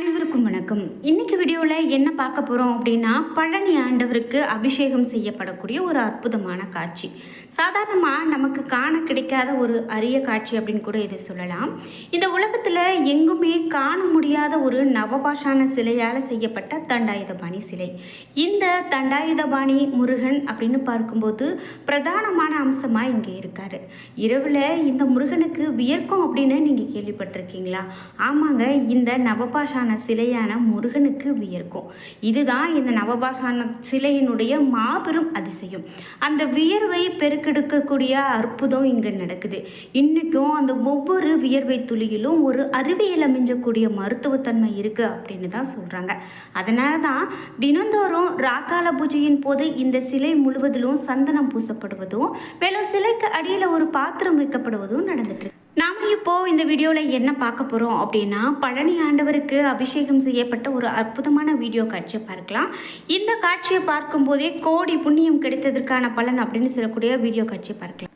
அனைவருக்கும் வணக்கம். இன்னைக்கு வீடியோவில் என்ன பார்க்க போகிறோம் அப்படின்னா பழனி ஆண்டவருக்கு அபிஷேகம் செய்யப்படக்கூடிய ஒரு அற்புதமான காட்சி. சாதாரணமாக நமக்கு காண கிடைக்காத ஒரு அரிய காட்சி அப்படின்னு கூட இதை சொல்லலாம். இந்த உலகத்தில் எங்குமே காண முடியாத ஒரு நவபாஷான சிலையால் செய்யப்பட்ட தண்டாயுதபாணி சிலை. இந்த தண்டாயுதபாணி முருகன் அப்படின்னு பார்க்கும்போது பிரதானமான அம்சமாக இங்கே இருக்கார். இரவில் இந்த முருகனுக்கு வியர்க்கும் அப்படின்னு நீங்கள் கேள்விப்பட்டிருக்கீங்களா? ஆமாங்க இந்த நவபாஷான சிலையான முருகனுக்கு வியர்க்கும். இதுதான் இந்த நவபாஷான சிலையினுடைய மாபெரும் அதிசயம். அந்த வியர்வை பெருக்கெடுக்கக்கூடிய அற்புதம் இங்கே நடக்குது. இன்றைக்கும் அந்த ஒவ்வொரு வியர்வை துளியிலும் ஒரு அறிவியல் அமைஞ்சக்கூடிய மருத்துவத்தன்மை இருக்குது அப்படின்னு தான் சொல்கிறாங்க அதனால தான் தினந்தோறும் ராக்கால பூஜையின் போது இந்த சிலை முழுவதிலும் சந்தனம் பூசப்படுவதும் மேலும் சிலைக்கு அடியில் ஒரு பாத்திரம் வைக்கப்படுவதும் நடந்துட்டு இருக்கு. நாம் இப்போது இந்த வீடியோவில் என்ன பார்க்க போகிறோம் அப்படின்னா பழனி ஆண்டவருக்கு அபிஷேகம் செய்யப்பட்ட ஒரு அற்புதமான வீடியோ காட்சியை பார்க்கலாம். இந்த காட்சியை பார்க்கும்போதே கோடி புண்ணியம் கிடைத்ததற்கான பலன் அப்படின்னு சொல்லக்கூடிய வீடியோ காட்சியை பார்க்கலாம்.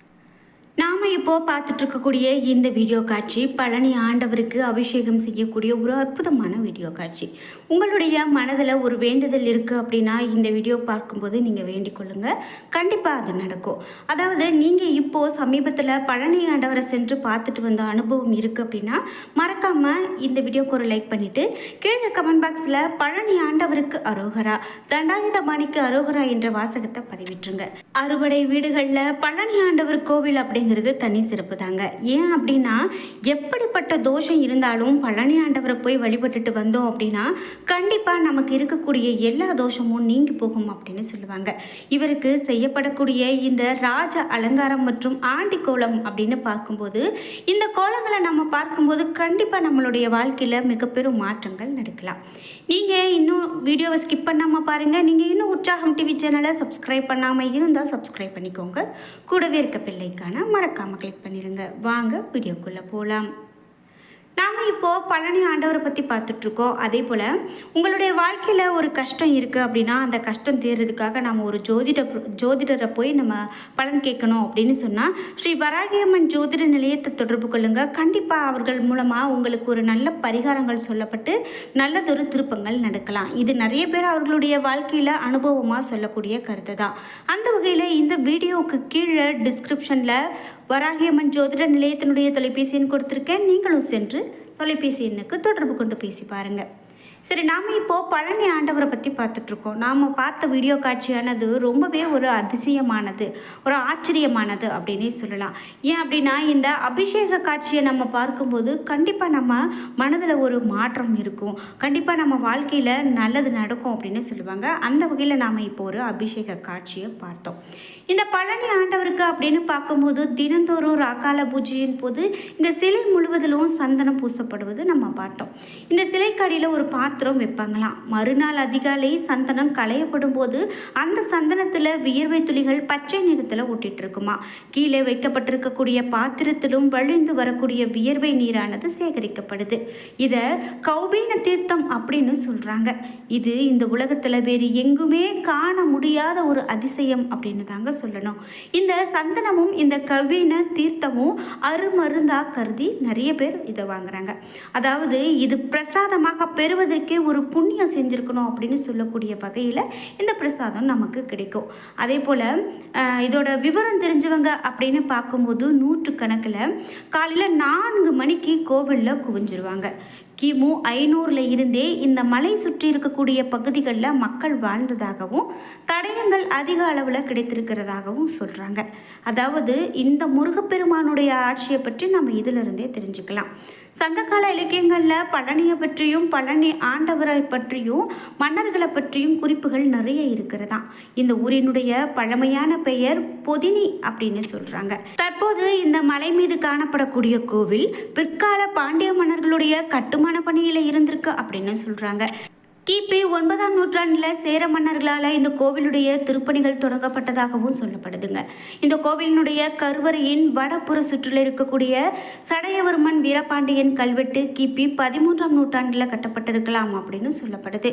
இப்போது இப்போ பார்த்துட்டு இருக்கக்கூடிய இந்த வீடியோ காட்சி பழனி ஆண்டவருக்கு அபிஷேகம் செய்யக்கூடிய ஒரு அற்புதமான வீடியோ காட்சி. உங்களுடைய மனதில் ஒரு வேண்டுதல் இருக்குது அப்படின்னா இந்த வீடியோ பார்க்கும்போது நீங்கள் வேண்டிக் கொள்ளுங்கள் கண்டிப்பாக அது நடக்கும். அதாவது நீங்கள் இப்போது சமீபத்தில் பழனி ஆண்டவரை சென்று பார்த்துட்டு வந்த அனுபவம் இருக்குது அப்படின்னா மறக்காமல் இந்த வீடியோக்கு ஒரு லைக் பண்ணிவிட்டு கீழே கமெண்ட் பாக்ஸில் பழனி ஆண்டவருக்கு அரோகரா தண்டாயுதபாணிக்கு அரோகரா என்ற வாசகத்தை பதிவிட்டுருங்க. அறுவடை வீடுகளில் பழனி ஆண்டவர் கோவில் அப்படிங்கிறது தனி சிறப்பு தாங்க ஏன் அப்படின்னா எப்படிப்பட்ட தோஷம் இருந்தாலும் பழனி ஆண்டவரை போய் வழிபட்டுட்டு வந்தோம் அப்படின்னா கண்டிப்பாக நமக்கு இருக்கக்கூடிய எல்லா தோஷமும் நீங்கி போகும் அப்படின்னு சொல்லுவாங்க. இவருக்கு செய்யப்படக்கூடிய இந்த ராஜ அலங்காரம் மற்றும் ஆண்டி கோலம் அப்படின்னு பார்க்கும்போது இந்த கோலங்களை நம்ம பார்க்கும்போது கண்டிப்பாக நம்மளுடைய வாழ்க்கையில் மிக பெரும் மாற்றங்கள் நடக்கலாம். நீங்கள் இன்னும் வீடியோவை ஸ்கிப் பண்ணாமல் பாருங்கள் நீங்கள் இன்னும் உற்சாகம் டிவி சேனலை சப்ஸ்கிரைப் பண்ணாமல் இருந்தால் சப்ஸ்கிரைப் பண்ணிக்கோங்க. கூடவே இருக்க பிள்ளைக்கான மறக்காமல் கிளிக் பண்ணிடுங்க வாங்க வீடியோக்குள்ளே போகலாம் நாம் இப்போது பழனி ஆண்டவரை பற்றி பார்த்துட்ருக்கோம். அதே போல் உங்களுடைய வாழ்க்கையில் ஒரு கஷ்டம் இருக்குது அப்படின்னா அந்த கஷ்டம் தீர்றதுக்காக நம்ம ஒரு ஜோதிட ஜோதிடரை போய் நம்ம பலன் கேட்கணும் அப்படின்னு சொன்னால் ஸ்ரீ வராகியம்மன் ஜோதிட நிலையத்தை தொடர்பு கொள்ளுங்கள் கண்டிப்பாக அவர்கள் மூலமாக உங்களுக்கு ஒரு நல்ல பரிகாரங்கள் சொல்லப்பட்டு நல்லதொரு திருப்பங்கள் நடக்கலாம். இது நிறைய பேர் அவர்களுடைய வாழ்க்கையில் அனுபவமாக சொல்லக்கூடிய கருத்து தான் அந்த வகையில் இந்த வீடியோவுக்கு கீழே டிஸ்கிரிப்ஷனில் வராகியம்மன் ஜோதிட நிலையத்தினுடைய தொலைபேசி எண் கொடுத்துருக்கேன். நீங்களும் சென்று தொலைபேசி எண்ணுக்கு தொடர்பு கொண்டு பேசி பாருங்கள் சரி நாம் இப்போது பழனி ஆண்டவரை பற்றி பார்த்துட்ருக்கோம். நாம் பார்த்த வீடியோ காட்சியானது ரொம்பவே ஒரு அதிசயமானது ஒரு ஆச்சரியமானது அப்படின்னே சொல்லலாம். ஏன் அப்படின்னா இந்த அபிஷேக காட்சியை நம்ம பார்க்கும்போது கண்டிப்பாக நம்ம மனதில் ஒரு மாற்றம் இருக்கும். கண்டிப்பாக நம்ம வாழ்க்கையில் நல்லது நடக்கும் அப்படின்னு சொல்லுவாங்க. அந்த வகையில் நாம் இப்போ ஒரு அபிஷேக காட்சியை பார்த்தோம். இந்த பழனி ஆண்டவருக்கு அப்படின்னு பார்க்கும்போது தினந்தோறும் ராக்கால பூஜையின் போது இந்த சிலை முழுவதிலும் சந்தனம் பூசப்படுவது நம்ம பார்த்தோம். இந்த சிலைக்கு அடியில் ஒரு பாத்திரம் வைப்பாங்களாம். மறுநாள் அதிகாலை சந்தனம் களையப்படும் போது அந்த சந்தனத்தில் வியர்வை துளிகள் பச்சை நிறத்தில் ஒட்டிட்டு இருக்குமா கீழே வைக்கப்பட்டிருக்கக்கூடிய பாத்திரத்திலும் வழிந்து வரக்கூடிய வியர்வை நீரானது சேகரிக்கப்படுது. இதை கௌபீன தீர்த்தம் அப்படின்னு சொல்கிறாங்க இது இந்த உலகத்தில் வேறு எங்குமே காண முடியாத ஒரு அதிசயம் அப்படின்னு தாங்க சொல்லணும். இந்த சந்தனமும் இந்த கவீன தீர்த்தமும் அருமருந்தாக கருதி நிறைய பேர் இதை வாங்குறாங்க. அதாவது இது பிரசாதமாக பெறுவதற்கு ஒரு புண்ணியம் செஞ்சுருக்கணும் அப்படின்னு சொல்லக்கூடிய வகையில் இந்த பிரசாதம் நமக்கு கிடைக்கும். அதே போல் இதோட விவரம் தெரிஞ்சவங்க அப்படின்னு பார்க்கும்போது நூற்றுக்கணக்கில் காலையில் நான்கு மணிக்கு கோவிலில் குவிஞ்சிருவாங்க. கிமு ஐநூறில் இருந்தே இந்த மலை சுற்றி இருக்கக்கூடிய பகுதிகளில் மக்கள் வாழ்ந்ததாகவும் தடயங்கள் அதிக அளவில் கிடைத்திருக்கிறதாகவும் சொல்கிறாங்க அதாவது இந்த முருகப்பெருமானுடைய ஆட்சியை பற்றி நம்ம இதிலிருந்தே தெரிஞ்சுக்கலாம். சங்ககால இலக்கியங்களில் பழனியை பற்றியும் பழனி ஆண்டவரை பற்றியும் மன்னர்களை பற்றியும் குறிப்புகள் நிறைய இருக்கிறதா? இந்த ஊரினுடைய பழமையான பெயர் பொதினி அப்படின்னு சொல்கிறாங்க தற்போது இந்த மலை மீது காணப்படக்கூடிய கோவில் பிற்கால பாண்டிய மன்னர்களுடைய கட்டுமான பணியில் இருந்திருக்கு அப்படின்னு சொல்கிறாங்க கிபி ஒன்பதாம் நூற்றாண்டில் சேர மன்னர்களால் இந்த கோவிலுடைய திருப்பணிகள் தொடங்கப்பட்டதாகவும் சொல்லப்படுதுங்க. இந்த கோவிலினுடைய கருவறையின் வடப்புற சுற்றில் இருக்கக்கூடிய சடையவர்மன் வீரபாண்டியன் கல்வெட்டு கிபி பதிமூன்றாம் நூற்றாண்டில் கட்டப்பட்டிருக்கலாம் அப்படின்னு சொல்லப்படுது.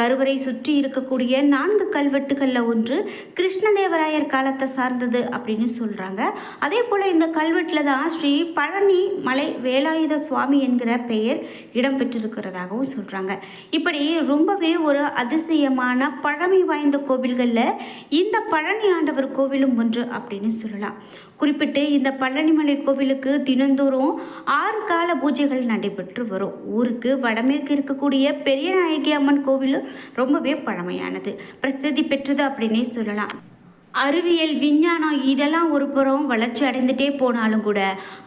கருவறை சுற்றி இருக்கக்கூடிய நான்கு கல்வெட்டுகளில் ஒன்று கிருஷ்ணதேவராயர் காலத்தை சார்ந்தது அப்படின்னு சொல்கிறாங்க அதே போல் இந்த கல்வெட்டில் தான் ஸ்ரீ பழனி மலை வேலாயுத சுவாமி என்கிற பெயர் இடம்பெற்றிருக்கிறதாகவும் சொல்கிறாங்க இப்படி ரொம்பவே ஒரு அதிசயமான பழமை வாய்ந்த கோவில்களில் இந்த பழனி ஆண்டவர் கோவிலும் ஒன்று அப்படின்னு சொல்லலாம். குறிப்பிட்டு இந்த பழனிமலை கோவிலுக்கு தினந்தோறும் ஆறு கால பூஜைகள் நடைபெற்று வரும். ஊருக்கு வடமேற்கு இருக்கக்கூடிய பெரிய நாயகி அம்மன் கோவிலும் ரொம்பவே பழமையானது. பிரசித்தி பெற்றது அப்படின்னே சொல்லலாம். அறிவியல் விஞ்ஞானம் இதெல்லாம் ஒரு புறம் வளர்ச்சி அடைந்துட்டே போனாலும் கூட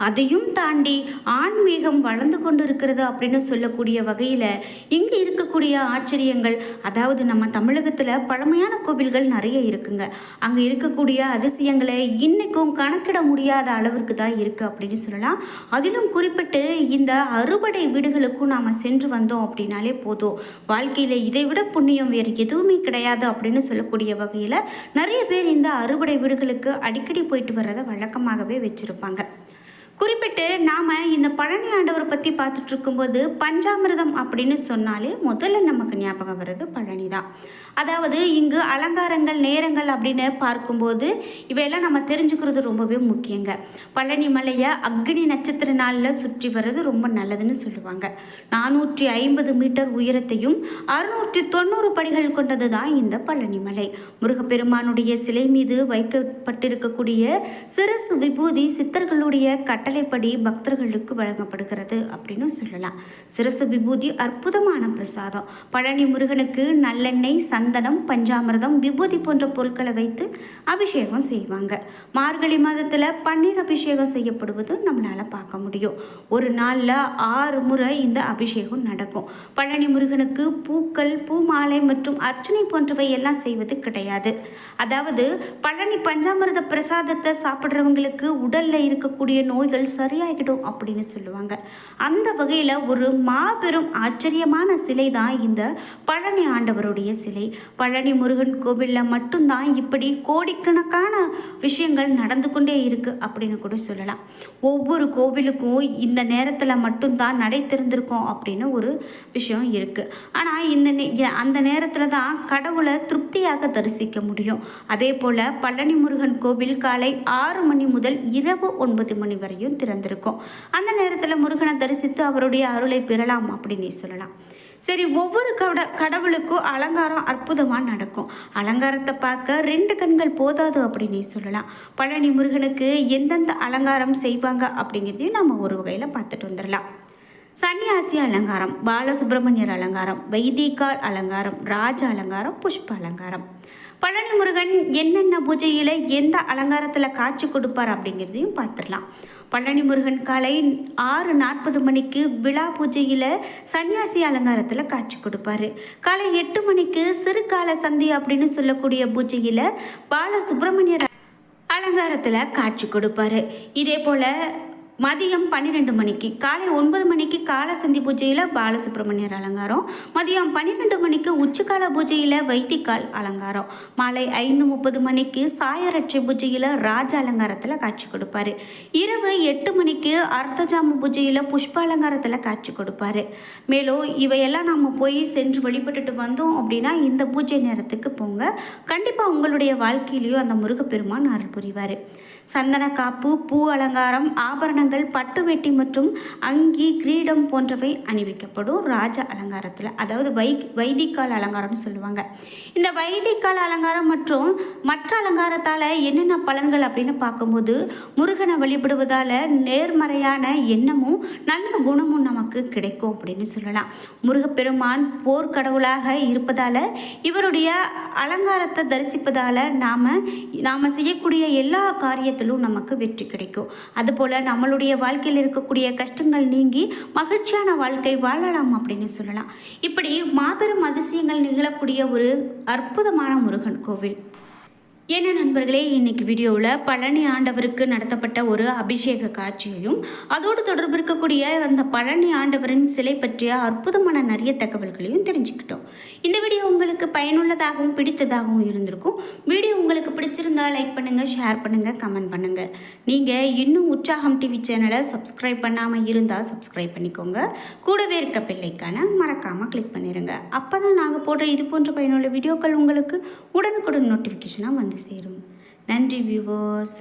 அதையும் தாண்டி ஆன்மீகம் வளர்ந்து கொண்டு இருக்கிறது அப்படின்னு சொல்லக்கூடிய வகையில் இங்கே இருக்கக்கூடிய ஆச்சரியங்கள் அதாவது நம்ம தமிழகத்தில் பழமையான கோவில்கள் நிறைய இருக்குங்க. அங்கே இருக்கக்கூடிய அதிசயங்களை இன்றைக்கும் கணக்கிட முடியாத அளவிற்கு தான் இருக்குது அப்படின்னு சொல்லலாம். அதிலும் குறிப்பிட்டு இந்த அறுபடை வீடுகளுக்கும் நாம் சென்று வந்தோம் அப்படின்னாலே போதும். வாழ்க்கையில் இதை விட புண்ணியம் வேறு எதுவுமே கிடையாது அப்படின்னு சொல்லக்கூடிய வகையில் நிறைய பேர் இந்த அறுவடை வீடுகளுக்கு அடிக்கடி போயிட்டு வர்றதை வழக்கமாகவே வச்சுருப்பாங்க. குறிப்பிட்டு நாம் இந்த பழனி ஆண்டவரை பற்றி பார்த்துட்ருக்கும்போது பஞ்சாமிரதம் அப்படின்னு சொன்னாலே முதல்ல நமக்கு ஞாபகம் வர்றது பழனி தான் அதாவது இங்கு அலங்காரங்கள் நேரங்கள் அப்படின்னு பார்க்கும்போது இவையெல்லாம் நம்ம தெரிஞ்சுக்கிறது ரொம்பவே முக்கியங்க. பழனி மலையை அக்னி நட்சத்திர நாளில் சுற்றி வர்றது ரொம்ப நல்லதுன்னு சொல்லுவாங்க. நானூற்றி ஐம்பது மீட்டர் உயரத்தையும் அறுநூற்றி தொண்ணூறு படிகள் கொண்டது தான் இந்த பழனி மலை. முருகப்பெருமானுடைய சிலை மீது வைக்கப்பட்டிருக்கக்கூடிய சிறசு விபூதி சித்தர்களுடைய கட்டளைப்படி பக்தர்களுக்கு வழங்கப்படுகிறது அப்படின்னு சொல்லலாம். சிரசு விபூதி அற்புதமான பிரசாதம். பழனி முருகனுக்கு நல்லெண்ணெய் சந்தனம் பஞ்சாமிர்தம் விபூதி போன்ற பொருட்களை வைத்து அபிஷேகம் செய்வாங்க. மார்கழி மாதத்தில் பன்னீர் அபிஷேகம் செய்யப்படுவது நம்மளால் பார்க்க முடியும். ஒரு நாளில் ஆறு முறை இந்த அபிஷேகம் நடக்கும். பழனி முருகனுக்கு பூக்கள் பூ மாலை மற்றும் அர்ச்சனை போன்றவை எல்லாம் செய்வது கிடையாது. அதாவது பழனி பஞ்சாமிர்த பிரசாதத்தை சாப்பிட்றவங்களுக்கு உடலில் இருக்கக்கூடிய நோய்கள் சரியாகிடும் அப்படின்னு சொல்லுவாங்க. அந்த வகையில் ஒரு மாபெரும் ஆச்சரியமான சிலை தான் இந்த பழனி ஆண்டவருடைய சிலை. பழனி முருகன் கோவிலில் மட்டும்தான் இப்படி கோடிக்கணக்கான விஷயங்கள் நடந்து கொண்டே இருக்குது அப்படின்னு கூட சொல்லலாம். ஒவ்வொரு கோவிலுக்கும் இந்த நேரத்தில் மட்டும்தான் நடை திறந்திருக்கும் அப்படின்னு ஒரு விஷயம் இருக்குது ஆனால் இந்த நே- அந்த நேரத்தில் தான் கடவுளை திருப்தியாக தரிசிக்க முடியும். அதே போல் பழனி முருகன் கோவில் காலை ஆறு மணி முதல் இரவு ஒன்பது மணி வரையும் திறந்திருக்கும். அந்த நேரத்தில் முருகனை தரிசித்து அவருடைய அருளை பெறலாம் அப்படின்னு சொல்லலாம். சரி ஒவ்வொரு கட கடவுளுக்கும் அலங்காரம் அற்புதமாக நடக்கும். அலங்காரத்தை பார்க்க ரெண்டு கண்கள் போதாது அப்படின்னு சொல்லலாம். பழனி முருகனுக்கு எந்தெந்த அலங்காரம் செய்வாங்க அப்படிங்கிறதையும் நம்ம ஒரு வகையில் பார்த்துட்டு வந்துடலாம். சன்னியாசி அலங்காரம் பாலசுப்ரமணியர் அலங்காரம் வைதிகால் அலங்காரம் ராஜ அலங்காரம் புஷ்ப அலங்காரம். பழனி முருகன் என்னென்ன பூஜையில் எந்த அலங்காரத்தில் காட்சி கொடுப்பார் அப்படிங்கிறதையும் பார்த்துடலாம். பழனி முருகன் காலை ஆறு நாற்பது மணிக்கு விழா பூஜையில் சன்னியாசி அலங்காரத்தில் காட்சி கொடுப்பாரு. காலை எட்டு மணிக்கு சிறுகால சந்தி அப்படின்னு சொல்லக்கூடிய பூஜையில் பாலசுப்ரமணியர் அலங்காரத்தில் காட்சி கொடுப்பாரு. இதே போல் மதியம் பன்னிரெண்டு மணிக்கு காலை ஒன்பது மணிக்கு காலசந்தி பூஜையில் பாலசுப்ரமணியர் அலங்காரம். மதியம் பன்னிரெண்டு மணிக்கு உச்சிக்கால பூஜையில் வைத்திக்கால் அலங்காரம். மாலை ஐந்து முப்பது மணிக்கு சாயரட்சை பூஜையில் ராஜ அலங்காரத்தில் காட்சி கொடுப்பாரு. இரவு எட்டு மணிக்கு அர்த்தஜாம பூஜையில் புஷ்ப அலங்காரத்தில் காட்சி கொடுப்பாரு. மேலும் இவையெல்லாம் நம்ம போய் சென்று வழிபட்டுட்டு வந்தோம் அப்படின்னா இந்த பூஜை நேரத்துக்கு போங்க. கண்டிப்பாக உங்களுடைய வாழ்க்கையிலையும் அந்த முருகப்பெருமான் அருள் புரிவார். சந்தன காப்பு பூ அலங்காரம் ஆபரணங்கள் பட்டு வெட்டி மற்றும் அங்கி கிரீடம் போன்றவை அணிவிக்கப்படும் ராஜ அலங்காரத்தில் அதாவது வை வைதிக்கால் அலங்காரம்னு சொல்லுவாங்க. இந்த வைதிக்கால் அலங்காரம் மற்றும் மற்ற அலங்காரத்தால் என்னென்ன பலன்கள் அப்படின்னு பார்க்கும்போது முருகனை வழிபடுவதால் நேர்மறையான எண்ணமும் நல்ல குணமும் நமக்கு கிடைக்கும் அப்படின்னு சொல்லலாம். முருகப்பெருமான் போர்க்கடவுளாக இருப்பதால் இவருடைய அலங்காரத்தை தரிசிப்பதால் நாம் நாம் செய்யக்கூடிய எல்லா காரியத்திலும் நமக்கு வெற்றி கிடைக்கும். அதுபோல் நம்மளுடைய வாழ்க்கையில் இருக்கக்கூடிய கஷ்டங்கள் நீங்கி மகிழ்ச்சியான வாழ்க்கை வாழலாம் அப்படின்னு சொல்லலாம். இப்படி மாபெரும் அதிசயங்கள் நிகழக்கூடிய ஒரு அற்புதமான முருகன் கோவில். என்ன நண்பர்களே இன்னைக்கு வீடியோவில் பழனி ஆண்டவருக்கு நடத்தப்பட்ட ஒரு அபிஷேக காட்சியையும் அதோடு தொடர்பு இருக்கக்கூடிய அந்த பழனி ஆண்டவரின் சிலை பற்றிய அற்புதமான நிறைய தகவல்களையும் தெரிஞ்சுக்கிட்டோம். இந்த வீடியோ உங்களுக்கு பயனுள்ளதாகவும் பிடித்ததாகவும் இருந்திருக்கும். வீடியோ உங்களுக்கு பிடிச்சிருந்தா லைக் பண்ணுங்கள் ஷேர் பண்ணுங்கள் கமெண்ட் பண்ணுங்கள் நீங்கள் இன்னும் உற்சாகம் டிவி சேனலை சப்ஸ்கிரைப் பண்ணாமல் இருந்தால் சப்ஸ்கிரைப் பண்ணிக்கோங்க. கூடவே இருக்க பிள்ளைக்கான மறக்காமல் கிளிக் பண்ணிடுங்க அப்போ தான் நாங்கள் போடுற இது போன்ற பயனுள்ள வீடியோக்கள் உங்களுக்கு உடனுக்குடன் நோட்டிஃபிகேஷனாக வந்து சேரும். நன்றி வியூவர்ஸ்